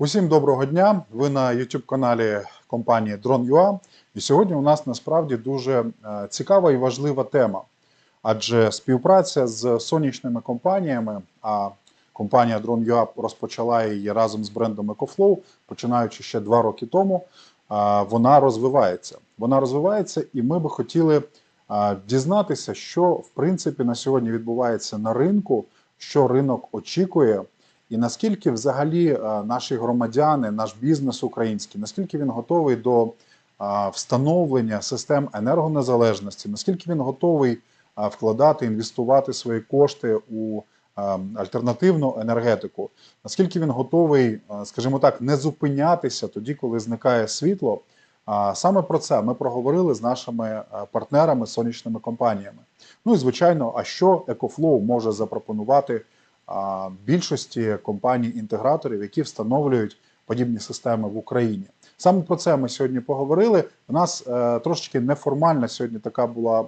Усім доброго дня. Ви на youtube каналі компанії Drone.ua. І сьогодні у нас насправді дуже е, цікава і важлива тема. Адже співпраця з сонячними компаніями, а компанія Drone.ua розпочала її разом з брендом EcoFlow, починаючи ще два роки тому. е, Вона розвивається. Вона розвивається, і ми би хотіли е, дізнатися, що в принципі на сьогодні відбувається на ринку, що ринок очікує. І наскільки взагалі е, наші громадяни, наш бізнес український, наскільки він готовий до е, встановлення систем енергонезалежності, наскільки він готовий е, вкладати, інвестувати свої кошти у альтернативну енергетику, наскільки він готовий, скажімо так, не зупинятися тоді, коли зникає світло. Саме про це ми проговорили з нашими партнерами, сонячними компаніями. Ну і звичайно, а що EcoFlow може запропонувати більшості компаній-інтеграторів, які встановлюють подібні системи в Україні. Саме про це ми сьогодні поговорили. У нас е, трошечки неформальна сьогодні така була е,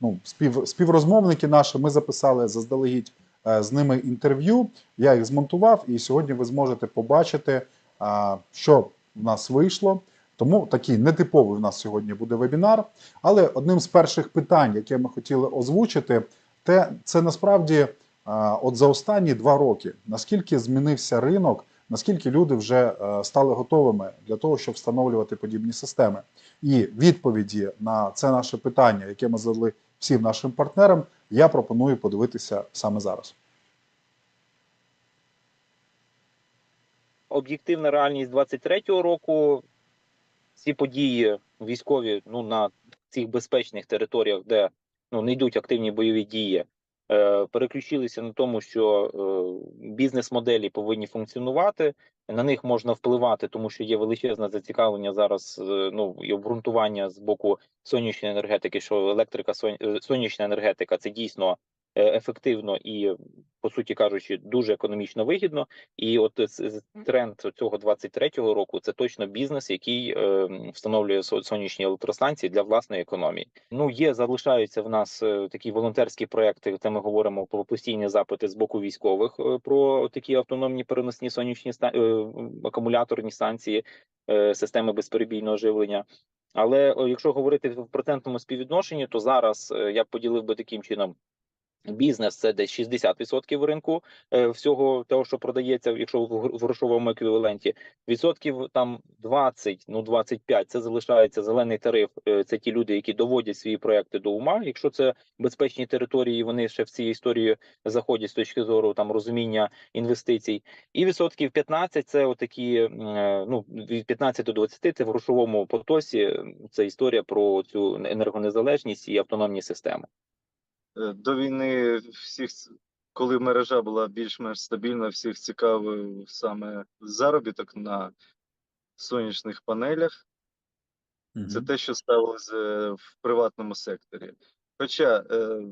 ну, спів, співрозмовники наші. Ми записали заздалегідь е, з ними інтерв'ю. Я їх змонтував, і сьогодні ви зможете побачити, е, що в нас вийшло. Тому такий нетиповий у нас сьогодні буде вебінар. Але одним з перших питань, яке ми хотіли озвучити, те це насправді. От за останні два роки наскільки змінився ринок, наскільки люди вже е, стали готовими для того, щоб встановлювати подібні системи, і відповіді на це наше питання, яке ми задали всім нашим партнерам, я пропоную подивитися саме зараз. об'єктивна реальність 23-го року. Ці події військові ну на цих безпечних територіях, де ну не йдуть активні бойові дії, переключилися на тому, що е, бізнес-моделі повинні функціонувати. На них можна впливати, тому що є величезне зацікавлення зараз. е, ну і обґрунтування з боку сонячної енергетики, що електрика сон- е, сонячна енергетика це дійсно е, ефективно і, по суті кажучи, дуже економічно вигідно. І от е, тренд цього 23-го року це точно бізнес, який е, встановлює сонячні електростанції для власної економії. Ну є залишаються в нас е, такі волонтерські проекти, де ми говоримо про постійні запити з боку військових е, про такі автономні переносні сонячні е, акумуляторні станції, е, системи безперебійного живлення. Але якщо говорити в процентному співвідношенні, то зараз е, я б поділив би таким чином. Бізнес це десь 60% ринку е, всього того, що продається, якщо в гр- грошовому еквіваленті. Відсотків там 20, ну 25 – це залишається зелений тариф. е, Це ті люди, які доводять свої проекти до ума. Якщо це безпечні території, вони ще в цій історії заходять з точки зору там розуміння інвестицій. І відсотків 15 – це отакі, е, ну від 15 до 20 – це в грошовому потосі. Це історія про цю енергонезалежність і автономні системи. Е, До війни всіх, коли мережа була більш-менш стабільна, всіх цікавив саме заробіток на сонячних панелях. Це те, що ставилося е, в приватному секторі. Хоча, е,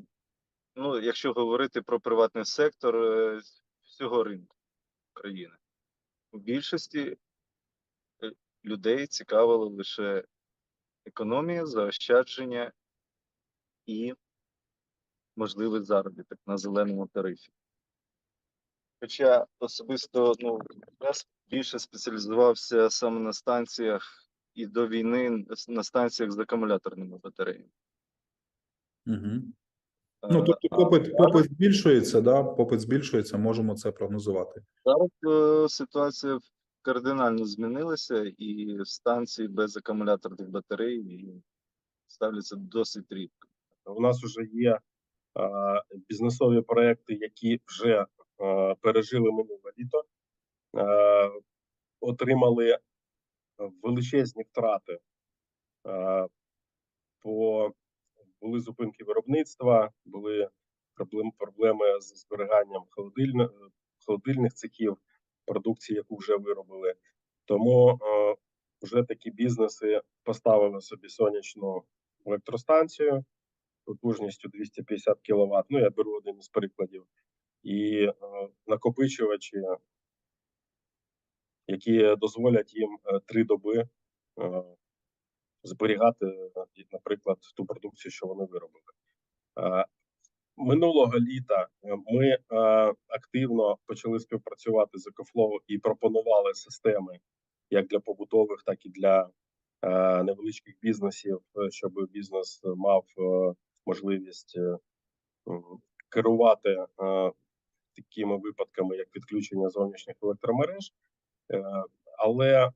ну, якщо говорити про приватний сектор всього ринку країни, у більшості людей цікавила лише економія, заощадження і можливий заробіток на зеленому тарифі. Хоча особисто ну, я більше спеціалізувався саме на станціях і до війни на станціях з акумуляторними батареями. Угу. Е, Ну тобто, попит, попит збільшується, да? попит збільшується, можемо це прогнозувати. Зараз е, ситуація кардинально змінилася, і станції без акумуляторних батарей ставляться досить рідко. У нас вже є е, бізнесові проекти, які вже е, пережили минуле літо, е, отримали величезні втрати. Е, по були зупинки виробництва, були проблеми з зберіганням холодильне, холодильних цехів, продукції, яку вже виробили. Тому е, вже такі бізнеси поставили собі сонячну електростанцію потужністю 250 кВт. Ну, я беру один із прикладів. І е, накопичувачі, які дозволять їм е, три доби е, зберігати, е, наприклад, ту продукцію, що вони виробили. Е, Минулого літа е, ми е, активно почали співпрацювати з EcoFlow і пропонували системи як для побутових, так і для невеличких бізнесів, щоб бізнес мав можливість е, керувати е, такими випадками, як відключення зовнішніх електромереж. Е, але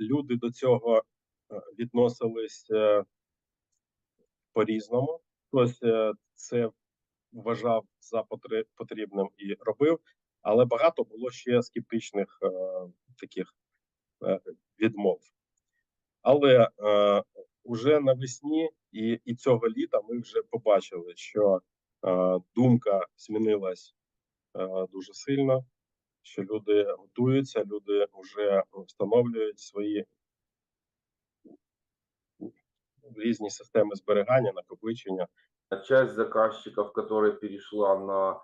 люди до цього відносились е, по-різному. Хтось це вважав за потрібним і робив, але багато було ще скептичних таких відмов. Але е, уже навесні і, і цього літа ми вже побачили, що е, думка змінилась е, дуже сильно, що люди готуються, люди вже встановлюють свої різні системи зберігання, накопичення. Часть заказчиков, которая перешла на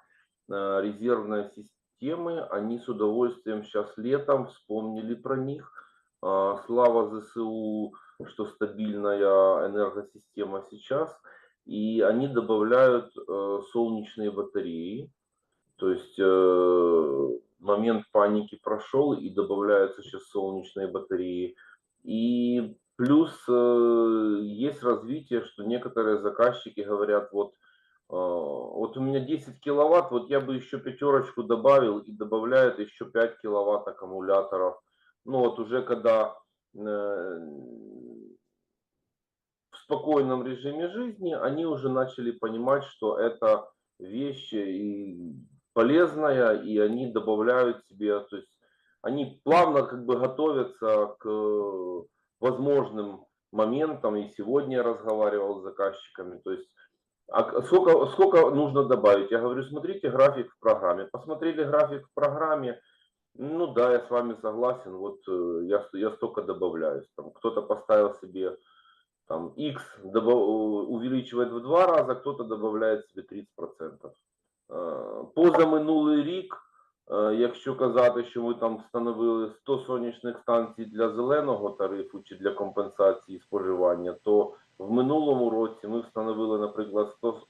э, резервные системы, они с удовольствием сейчас летом вспомнили про них. А, Слава ЗСУ, что стабильная энергосистема сейчас. И они добавляют э, солнечные батареи. То есть э, момент паники прошел и добавляются сейчас солнечные батареи. И плюс э, есть развитие, что некоторые заказчики говорят, вот, э, вот у меня 10 киловатт, вот я бы еще пятерочку добавил и добавляют еще 5 киловатт аккумуляторов. Ну вот уже когда э, спокойном режиме жизни они уже начали понимать, что это вещь и полезная, и они добавляют себе, то есть они плавно как бы готовятся к э, возможным моментам. И сегодня я разговаривал с заказчиками, то есть а сколько, сколько нужно добавить? Я говорю, смотрите график в программе. Посмотрели график в программе, ну да, я с вами согласен, вот э, я, я столько добавляюсь. Там кто-то поставил себе там X увеличивает в два раза, кто-то добавляет себе 30%. Е, Позаминулий рік, якщо казати, що ми там встановили 100 сонячних станцій для зеленого тарифу чи для компенсації споживання, то в минулому році ми встановили, наприклад, 100,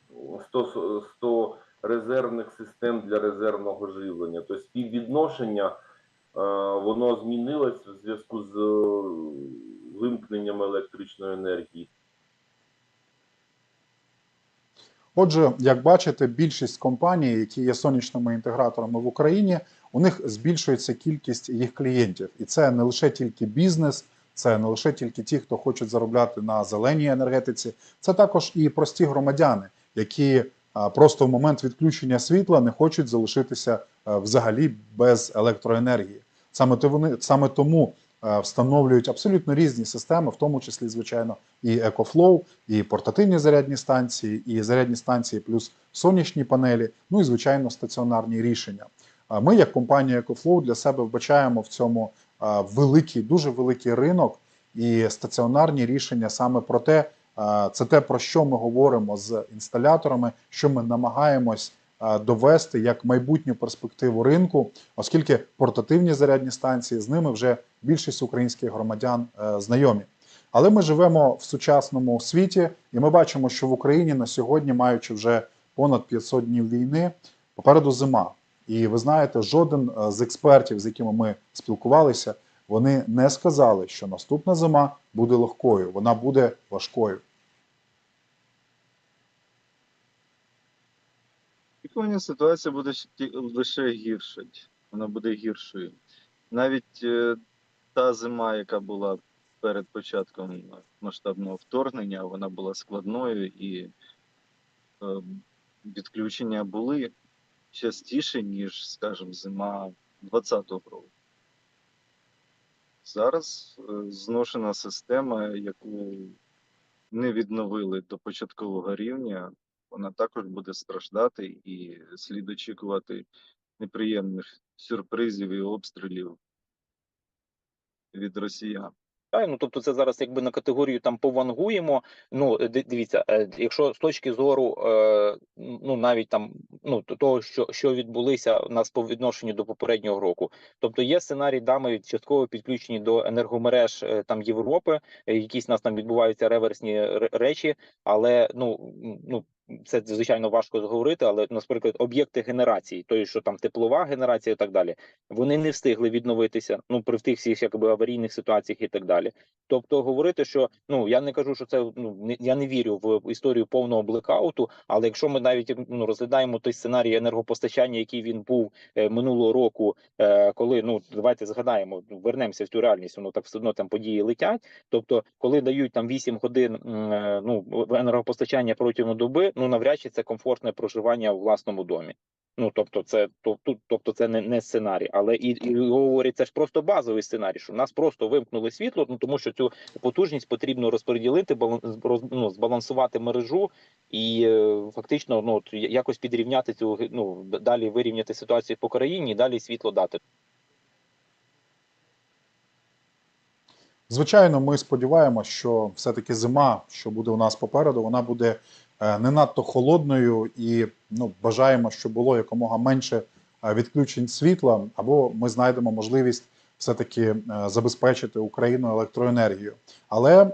100, 100 резервних систем для резервного живлення. Тобто співвідношення воно змінилось в зв'язку з вимкненням електричної енергії. Отже, як бачите, більшість компаній, які є сонячними інтеграторами в Україні, у них збільшується кількість їх клієнтів, і це не лише тільки бізнес, це не лише тільки ті, хто хочуть заробляти на зеленій енергетиці, це також і прості громадяни, які просто в момент відключення світла не хочуть залишитися взагалі без електроенергії. Саме саме тому встановлюють абсолютно різні системи, в тому числі, звичайно, і EcoFlow, і портативні зарядні станції, і зарядні станції плюс сонячні панелі, ну і звичайно стаціонарні рішення. Ми, як компанія EcoFlow, для себе вбачаємо в цьому великий, дуже великий ринок і стаціонарні рішення саме про те, це те, про що ми говоримо з інсталяторами, що ми намагаємось довести як майбутню перспективу ринку, оскільки портативні зарядні станції з ними вже більшість українських громадян е, знайомі. Але ми живемо в сучасному світі, і ми бачимо, що в Україні на сьогодні, маючи вже понад 500 днів війни, попереду зима. І ви знаєте, жоден е, з експертів, з якими ми спілкувалися, вони не сказали, що наступна зима буде легкою, вона буде важкою. Очікування ситуація буде лише гіршать. Вона буде гіршою. Навіть е, та зима, яка була перед початком масштабного вторгнення, вона була складною і е, відключення були частіше, ніж, скажімо, зима 20-го року. Зараз е, зношена система, яку не відновили до початкового рівня, вона також буде страждати і слід очікувати неприємних сюрпризів і обстрілів від росіян. Ну тобто це зараз якби на категорію там повангуємо. Ну е, дивіться, е, якщо з точки зору, е, ну навіть там ну того, що, що відбулися у нас по відношенню до попереднього року. Тобто є сценарій, да, ми частково підключені до енергомереж там Європи, якісь у нас там відбуваються реверсні речі, але ну ну це звичайно важко зговорити, але наприклад, об'єкти генерації, тої, що там теплова генерація і так далі, вони не встигли відновитися. Ну при тих всіх якби аварійних ситуаціях і так далі. Тобто, говорити, що ну я не кажу, що це ну я не вірю в історію повного блекауту. Але якщо ми навіть ну розглядаємо той сценарій енергопостачання, який він був е, минулого року, е, коли ну давайте згадаємо, вернемося в цю реальність, воно так все одно там події летять. Тобто, коли дають там 8 годин е, ну енергопостачання протягом доби, ну навряд чи це комфортне проживання у власному домі. Ну тобто, це тут, тобто, це не, не сценарій, але і, і говорять, це ж просто базовий сценарій, що в нас просто вимкнули світло, ну тому що цю потужність потрібно розподілити, ну, збалансувати мережу і е, фактично ну якось підрівняти цю ну далі вирівняти ситуацію по країні, і далі світло дати. Звичайно, ми сподіваємося, що все-таки зима, що буде у нас попереду, вона буде не надто холодною і ну, бажаємо, щоб було якомога менше е, відключень світла, або ми знайдемо можливість все-таки е, забезпечити Україну електроенергією. Але е,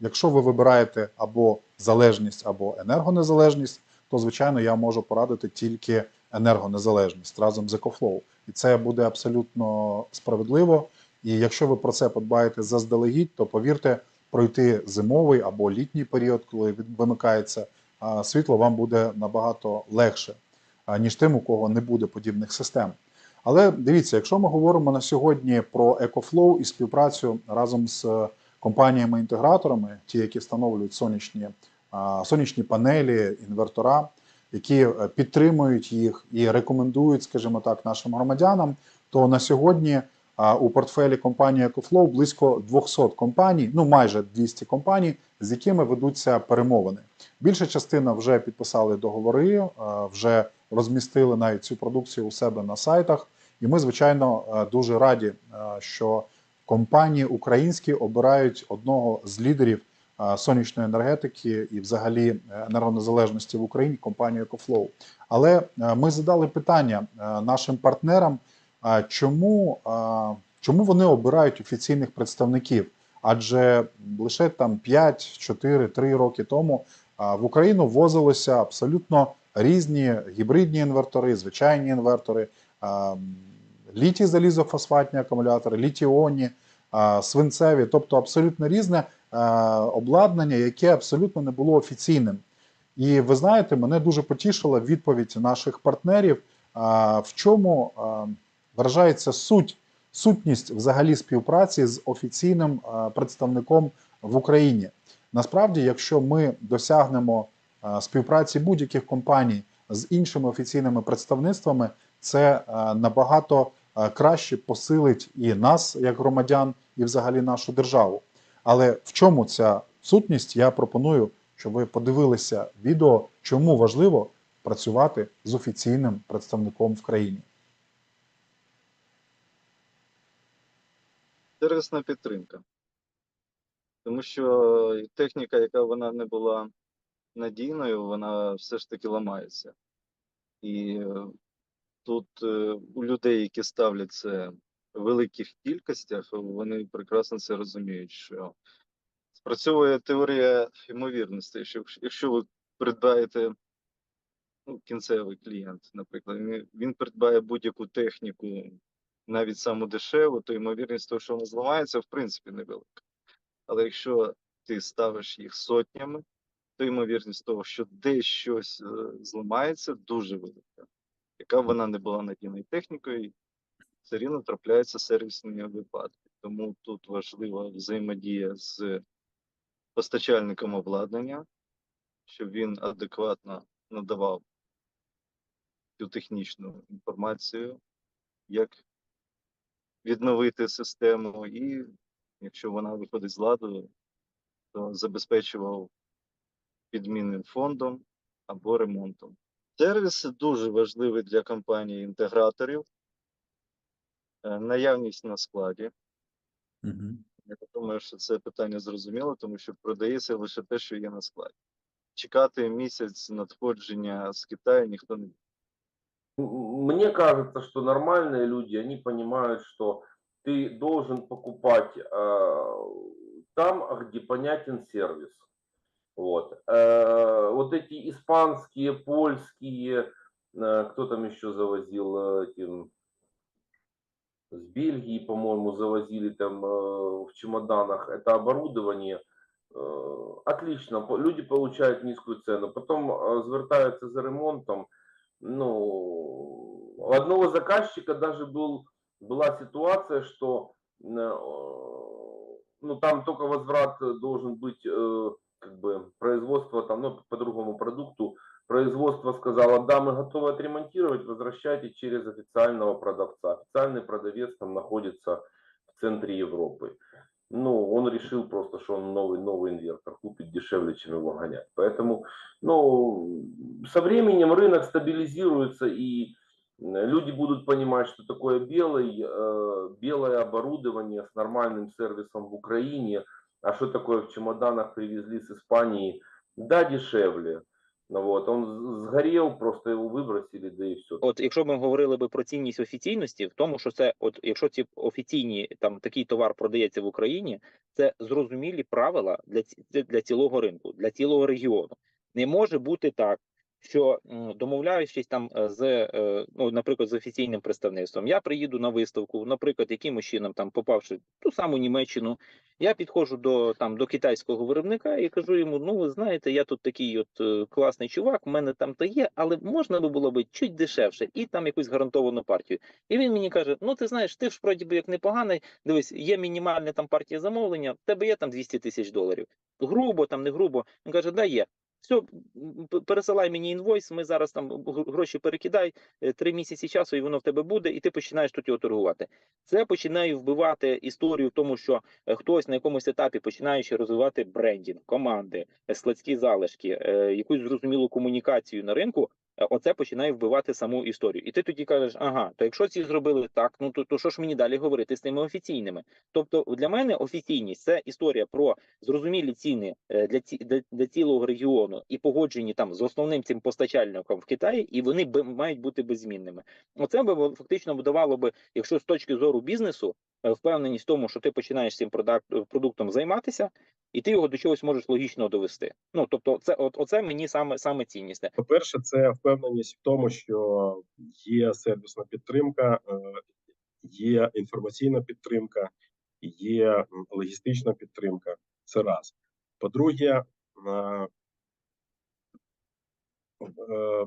якщо ви вибираєте або залежність, або енергонезалежність, то звичайно я можу порадити тільки енергонезалежність разом з EcoFlow. І це буде абсолютно справедливо. І якщо ви про це подбаєте заздалегідь, то повірте, пройти зимовий або літній період, коли вимикається світло, вам буде набагато легше, ніж тим, у кого не буде подібних систем. Але дивіться, якщо ми говоримо на сьогодні про EcoFlow і співпрацю разом з е, компаніями-інтеграторами, ті, які встановлюють сонячні, сонячні панелі, інвертора, які е, підтримують їх і рекомендують, скажімо так, нашим громадянам, то на сьогодні у портфелі компанії EcoFlow близько 200 компаній, ну майже 200 компаній, з якими ведуться перемовини. Більша частина вже підписали договори, е, вже розмістили навіть цю продукцію у себе на сайтах. І ми, звичайно, е, дуже раді, е, що компанії українські обирають одного з лідерів сонячної енергетики і, взагалі, енергонезалежності в Україні компанію EcoFlow. Але ми задали питання нашим партнерам. Чому, чому вони обирають офіційних представників? Адже лише там 5, 4, 3 роки тому в Україну ввозилися абсолютно різні гібридні інвертори, звичайні інвертори, літій залізофосфатні акумулятори, літіонні, а, свинцеві, тобто абсолютно різне обладнання, яке абсолютно не було офіційним. І ви знаєте, мене дуже потішила відповідь наших партнерів, в чому а, виражається суть, сутність взагалі співпраці з офіційним е, представником в Україні. Насправді, якщо ми досягнемо е, співпраці будь-яких компаній з іншими офіційними представництвами, це е, набагато краще посилить і нас, як громадян, і взагалі нашу державу. Але в чому ця сутність? Я пропоную, щоб ви подивилися відео, чому важливо працювати з офіційним представником в країні. Сервісна підтримка. Тому що техніка, яка вона не була надійною, вона все ж таки ламається. І е, тут е, у людей, які ставлять це в великих кількостях, вони прекрасно це розуміють, що спрацьовує теорія ймовірності, що якщо- ви придбаєте ну, кінцевий клієнт, наприклад, він придбає будь-яку техніку, навіть саму дешеву, то ймовірність того, що вона зламається, в принципі, невелика. Але якщо ти ставиш їх сотнями, то ймовірність того, що десь щось е, зламається, дуже велика. Яка б вона не була надійною технікою, все рівно трапляються сервісні випадки. Тому тут важлива взаємодія з постачальником обладнання, щоб він адекватно надавав цю технічну інформацію, як відновити систему, і якщо вона виходить з ладу, то забезпечував підмінним фондом або ремонтом. Сервіс дуже важливий для компаній інтеграторів. Е, Наявність на складі. Я думаю, що це питання зрозуміло, тому що продається лише те, що є на складі. Чекати місяць надходження з Китаю ніхто не буде. Мне кажется, что нормальные люди, они понимают, что ты должен покупать э, там, где понятен сервис. Вот. Э, вот эти испанские, польские, э, кто там еще завозил э, этим, с Бельгии, по-моему, завозили там э, в чемоданах это оборудование. Э, Отлично, люди получають низькую цену. Потом звертаються за ремонтом. Ну, у одного заказчика даже был, была ситуация, что э, ну, там только возврат должен быть э, как бы производство там, ну, по другому продукту, производство сказало, да, мы готовы отремонтировать, возвращайте через официального продавца. Официальный продавец там находится в центре Европы. Ну, он решил просто, что он новый, новый инвертор купит дешевле, чем его гонять. Поэтому, ну, со временем рынок стабилизируется и э, люди будут понимать, что такое белый, э, белое оборудование с нормальным сервисом в Украине, а что такое в чемоданах привезли с Испании, да, дешевле. Ну, вот, он згорів, просто його вибросили, да і все. От якщо ми говорили би про цінність офіційності, в тому, що це, от якщо ці офіційні там такий товар продається в Україні, це зрозумілі правила для для цілого ринку, для цілого регіону. Не може бути так, що домовляючись там е, з е, ну, наприклад, з офіційним представництвом, я приїду на виставку, наприклад, якимось чином там попавши в ту саму Німеччину, я підходжу до там до китайського виробника і кажу йому: ну ви знаєте, я тут такий от е, класний чувак, в мене там то є, але можна би було би чуть дешевше, і там якусь гарантовану партію. І він мені каже: Ну ти знаєш, ти ж вроді би як непоганий. Дивись, є мінімальна там партія замовлення, тебе є там 200 тисяч доларів. Грубо там, не грубо. Він каже, да є. Все, пересилай мені інвойс, ми зараз там гроші перекидай, е, три місяці часу, і воно в тебе буде, і ти починаєш тут його торгувати. Це починає вбивати історію в тому, що е, хтось на якомусь етапі починаючи розвивати брендінг, команди, е, складські залишки, якусь зрозумілу комунікацію на ринку. Е, Оце починає вбивати саму історію. І ти тоді кажеш, ага, то якщо ці зробили так, ну то, то що ж мені далі говорити з тими офіційними? Тобто для мене офіційність це історія про зрозумілі ціни е, для ці для, для цілого регіону і погоджені там з основним цим постачальником в Китаї, і вони б мають бути беззмінними. Оце би фактично давало би, якщо з точки зору бізнесу, впевненість в тому, що ти починаєш цим продуктом займатися, і ти його до чогось можеш логічно довести. Ну тобто, це от оце мені саме саме цінність. По-перше, це впевненість в тому, що є сервісна підтримка, е, є інформаційна підтримка, є логістична підтримка. Це раз. По-друге, е, е,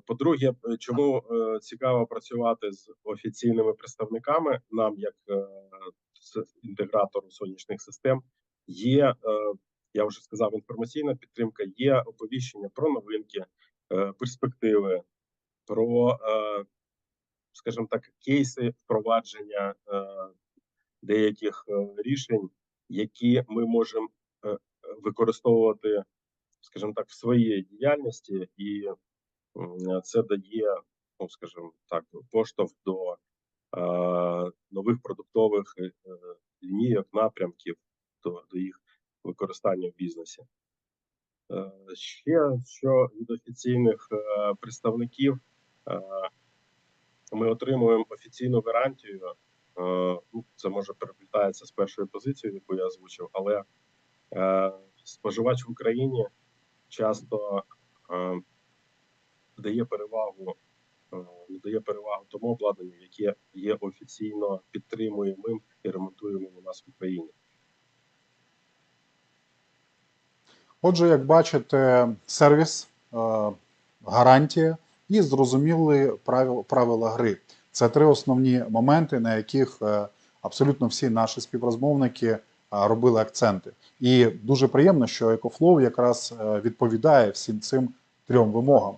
по-друге, е, чому е, цікаво працювати з офіційними представниками, нам, як е, інтегратору сонячних систем, є, е, я вже сказав, інформаційна підтримка, є оповіщення про новинки, е, перспективи, про, е, скажімо так, кейси впровадження е, деяких е, рішень, які ми можемо е, використовувати, скажімо так, в своїй діяльності, і це дає, ну скажімо так, поштовх до е, нових продуктових е, лінійок, напрямків, до, до їх використання в бізнесі. Е, Ще що від офіційних е, представників е, ми отримуємо офіційну гарантію. е, ну, Це може переплітається з першою позицією, яку я озвучив, але е, споживач в Україні часто е, дає перевагу, е, надає перевагу тому обладнанню, яке є офіційно підтримуємим і ремонтуємим у нас в Україні. Отже, як бачите, сервіс, е, гарантія і зрозуміли правил, правила гри. Це три основні моменти, на яких е, абсолютно всі наші співрозмовники робили акценти. І дуже приємно, що EcoFlow якраз відповідає всім цим трьом вимогам.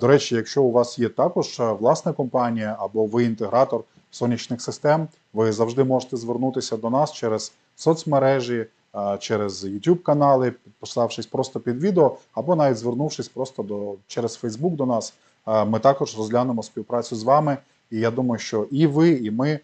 До речі, якщо у вас є також е, власна компанія або ви інтегратор сонячних систем, ви завжди можете звернутися до нас через соцмережі, через YouTube канали, підписавшись просто під відео, або навіть звернувшись просто до через Facebook до нас. Ми також розглянемо співпрацю з вами. І я думаю, що і ви, і ми,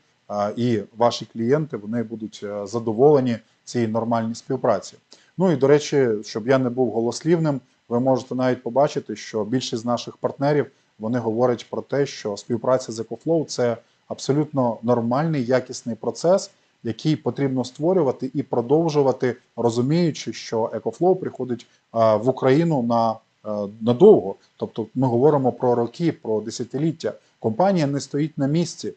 і ваші клієнти вони будуть е, задоволені цій нормальній співпраці. Ну і до речі, щоб я не був голослівним, ви можете навіть побачити, що більшість з наших партнерів вони говорять про те, що співпраця з EcoFlow – це абсолютно нормальний якісний процес, який потрібно створювати і продовжувати, розуміючи, що EcoFlow приходить в Україну на е, надовго. Тобто, ми говоримо про роки, про десятиліття. Компанія не стоїть на місці.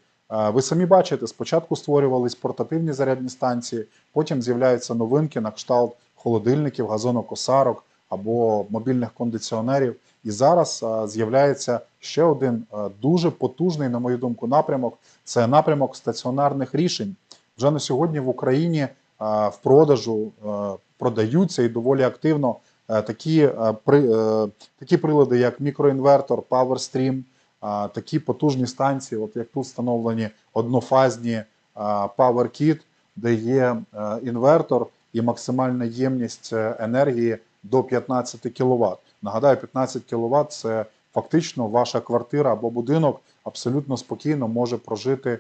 Ви самі бачите, спочатку створювались портативні зарядні станції, потім з'являються новинки на кшталт холодильників, газонокосарок або мобільних кондиціонерів. І зараз з'являється ще один дуже потужний, на мою думку, напрямок. Це напрямок стаціонарних рішень. Вже на сьогодні в Україні в продажу продаються і доволі активно такі, при, е, такі прилади, як мікроінвертор, PowerStream, такі потужні станції, от як тут встановлені однофазні PowerKit, де є е, інвертор і максимальна ємність е, енергії до 15 кВт. Нагадаю, 15 кВт це фактично ваша квартира або будинок абсолютно спокійно може прожити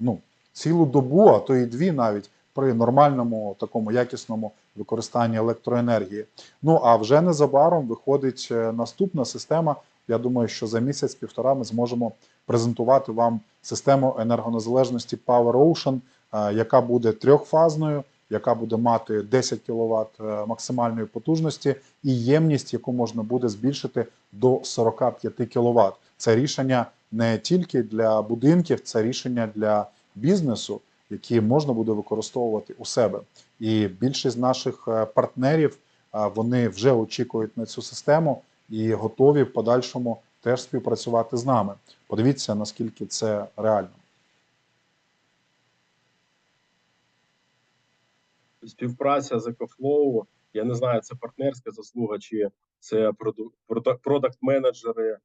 ну, цілу добу, а то і дві навіть при нормальному такому якісному використанні електроенергії. Ну а вже незабаром виходить е, наступна система. Я думаю, що за місяць-півтора ми зможемо презентувати вам систему енергонезалежності Power Ocean, е, яка буде трьохфазною, яка буде мати 10 кВт максимальної потужності і ємність, яку можна буде збільшити до 45 кВт. Це рішення не тільки для будинків, це рішення для бізнесу, які можна буде використовувати у себе. І більшість наших е, партнерів е, вони вже очікують на цю систему і готові в подальшому теж співпрацювати з нами. Подивіться, наскільки це реально. Співпраця з EcoFlow, я не знаю, це партнерська заслуга, чи це продакт-менеджери,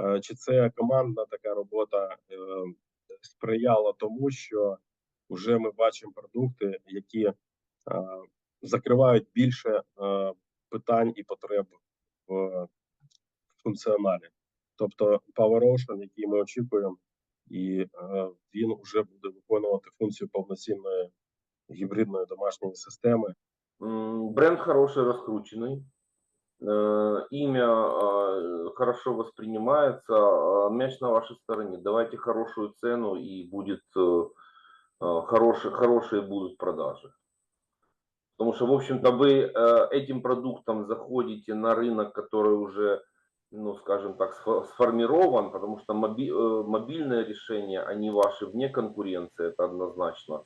е, чи це командна така робота е, сприяла тому, що вже ми бачимо продукти, які е, закривають більше питань і потреб в функціоналі. Тобто PowerOcean, який ми очікуємо, і він вже буде виконувати функцію повноцінної гібридної домашньої системи. М, Бренд хороший, раскрученный. Э, Имя э, хорошо воспринимается. э, Мяч на вашей стороне. Давайте хорошую цену и будет э, э, хорошие, хорошие будут продажи. Потому что, в общем-то, вы э, этим продуктом заходите на рынок, который уже, ну, скажем так, сфо- сформирован, потому что моби- э, мобильные решения, они ваши вне конкуренции, это однозначно.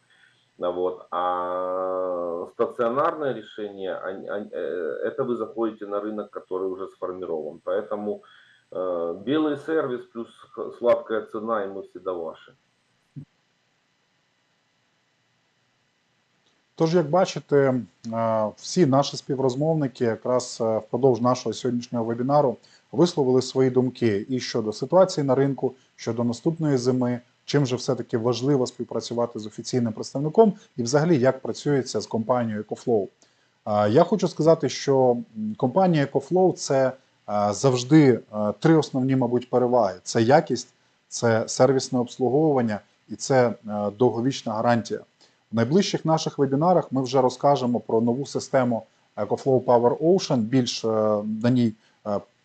А Вот. А стационарное решение, они- они- э, это вы заходите на рынок, который уже сформирован. Поэтому э, белый сервис плюс х- сладкая цена, и мы всегда ваши. Тож, як бачите, е, всі наші співрозмовники якраз е, впродовж нашого сьогоднішнього вебінару висловили свої думки і щодо ситуації на ринку, щодо наступної зими, чим же все-таки важливо співпрацювати з офіційним представником, і взагалі як працюється з компанією EcoFlow. Я хочу сказати, що компанія EcoFlow – це завжди е, три основні, мабуть, переваги: це якість, це сервісне обслуговування і це е, довговічна гарантія. В найближчих наших вебінарах ми вже розкажемо про нову систему EcoFlow Power Ocean. Більш е, на ній,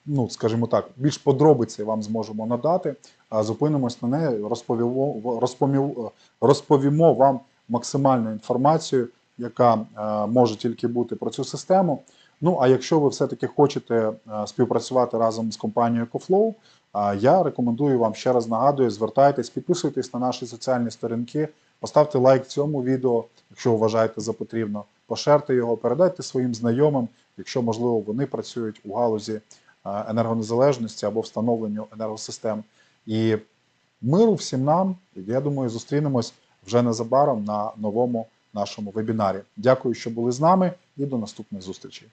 ну скажімо так, більш подробиці вам зможемо надати. Зупинимось на неї, розповімо, розповімо, розповімо вам максимальну інформацію, яка е, може тільки бути про цю систему. Ну а якщо ви все-таки хочете е, співпрацювати разом з компанією EcoFlow, е, я рекомендую вам ще раз нагадую, звертайтесь, підписуйтесь на наші соціальні сторінки. Поставте лайк цьому відео, якщо вважаєте за потрібно. Пошерте його, передайте своїм знайомим, якщо можливо вони працюють у галузі енергонезалежності або встановленню енергосистем. І миру всім нам. Я думаю, зустрінемось вже незабаром на новому нашому вебінарі. Дякую, що були з нами, і до наступних зустрічей.